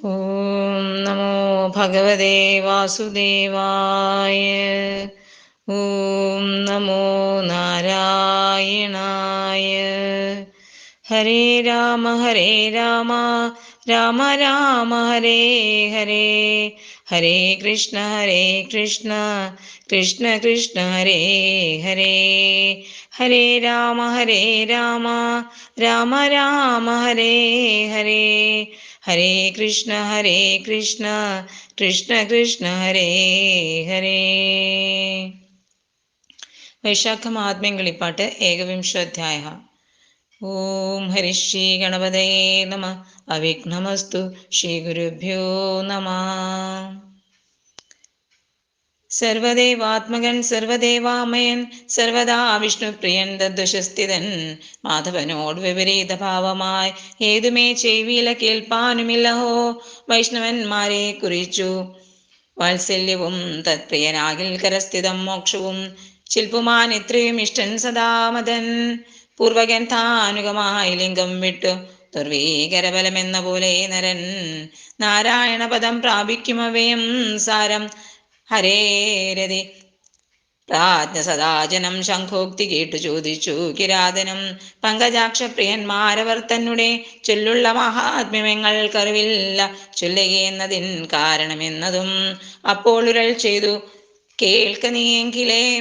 ഓം നമോ ഭഗവതേ വാസുദേവായ ഓം നമോ നാരായണായ ഹരേ രാമ ഹരേ രാമ രാമ രാമ ഹരേ ഹരേ ഹരേ കൃഷ്ണ ഹരേ കൃഷ്ണ കൃഷ്ണ കൃഷ്ണ ഹരേ ഹരേ ഹരേ രാമ ഹരേ രാമ രാമ രാമ ഹരേ ഹരേ ഹരേ കൃഷ്ണ ഹരേ കൃഷ്ണ കൃഷ്ണ കൃഷ്ണ ഹരേ ഹരേ. വൈശാഖ ഏകവിംശ ഏകവിംശോധ്യായ ഓം ഹരി ശ്രീ ഗണപതയേ നമ. അവിഘ്നമസ്തു ശ്രീ ഗുരുഭ്യോ നമ. സർവദേവാത്മകൻ സർവദേവാമയൻ സർവദാ വിഷ്ണുപ്രിയൻ തദ്വശസ്ഥിതൻ മാധവനോട് വിപരീത ഭാവമായി ഏതുമേ ചെവിയില കേൾപ്പാനുമില്ലഹോ? വൈഷ്ണവന്മാരെ കുറിച്ചു വാത്സല്യവും തത്പ്രിയനാകിൽ കരസ്ഥിതം മോക്ഷവും ശില്പുമാൻ ഇത്രയും ഇഷ്ടൻ സദാമതൻ. പൂർവകൻ താനുകമായി ലിംഗം വിട്ടു ദുർവീകരബലമെന്ന പോലെ നരൻ. നാരായണ പദം പ്രാപിക്കുമവയം സാരം ഹരേരതി പ്രാജ്ഞ സദാജനം ശംഖോക്തി കേട്ടു ചോദിച്ചു കിരാതനം. പങ്കജാക്ഷപ്രിയന്മാരവർ തന്നെ ചൊല്ലുള്ള മഹാത്മ്യങ്ങൾ കറിവില്ല. ചൊല്ലുകയെന്നതിൻ കാരണമെന്നതും അപ്പോൾ ഉരൽ ചെയ്തു. കേൾക്ക നീയെങ്കിലേ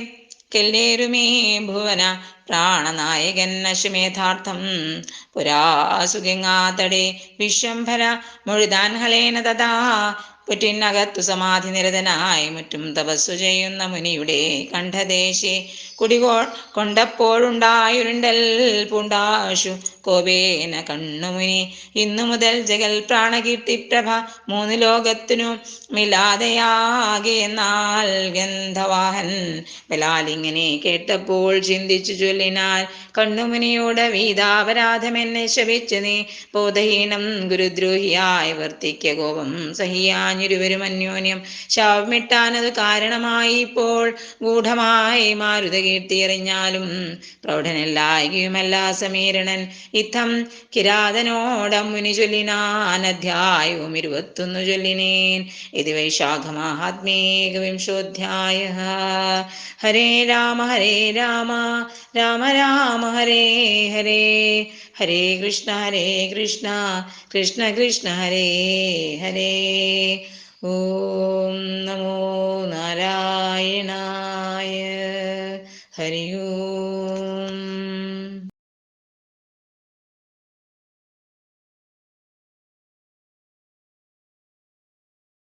കെല്ലേരുമേ ഭുവന. പ്രാണനായകൻ അശ്വമേധാർത്ഥം. പുരാസുഖങ്ങാതടെ വിശ്വംഭര. മുഴുതാൻ ഹലേന തഥാ. പുറ്റിനകത്തു സമാധി നിരതനായി മുറ്റും തപസ്സു ചെയ്യുന്ന മുനിയുടെ കണ്ഠദേശി കുടികോ കൊണ്ടപ്പോഴുണ്ടായുരുണ്ടൽ പൂണ്ടാശു കോപേന കണ്ണുമുനി. ഇന്നു മുതൽ ജഗൽ പ്രാണകീർത്തിപ്രഭ മൂന്ന് ലോകത്തിനു മിലാതെയാകെ എന്നാൽ ഗന്ധവാഹൻ. ബലാലിങ്ങനെ കേട്ടപ്പോൾ ചിന്തിച്ചു ചൊല്ലിനാൽ കണ്ണുമുനിയോട് വീതാപരാധമെന്നെ ശപിച്ചു നീ ബോധഹീനം ഗുരുദ്രോഹിയായി വർത്തിക്ക കോപം സഹിയാഞ്ഞിരുവരും അന്യോന്യം ശവമിട്ടാനത് കാരണമായി ഇപ്പോൾ ഗൂഢമായി മാരുത കീർത്തിയെറിഞ്ഞാലും പ്രൗഢനല്ലായകയുമല്ല സമീരണൻ ഇത്തം കിരാതനോടം മുനി ചൊല്ലിനാൻ അധ്യായവും ഇരുപത്തൊന്നു ചൊല്ലിനേൻ. ഇത് വൈശാഖമാഹാത്മേകവിംശോധ്യായ ഹരേ രാമ ഹരേ രാമ രാമ രാമ ഹരേ ഹരേ. ഹരേ കൃഷ്ണ ഹരേ കൃഷ്ണ കൃഷ്ണ കൃഷ്ണ ഹരേ ഹരേ ഓം നമോ നാരായണായ ഹരി ഓം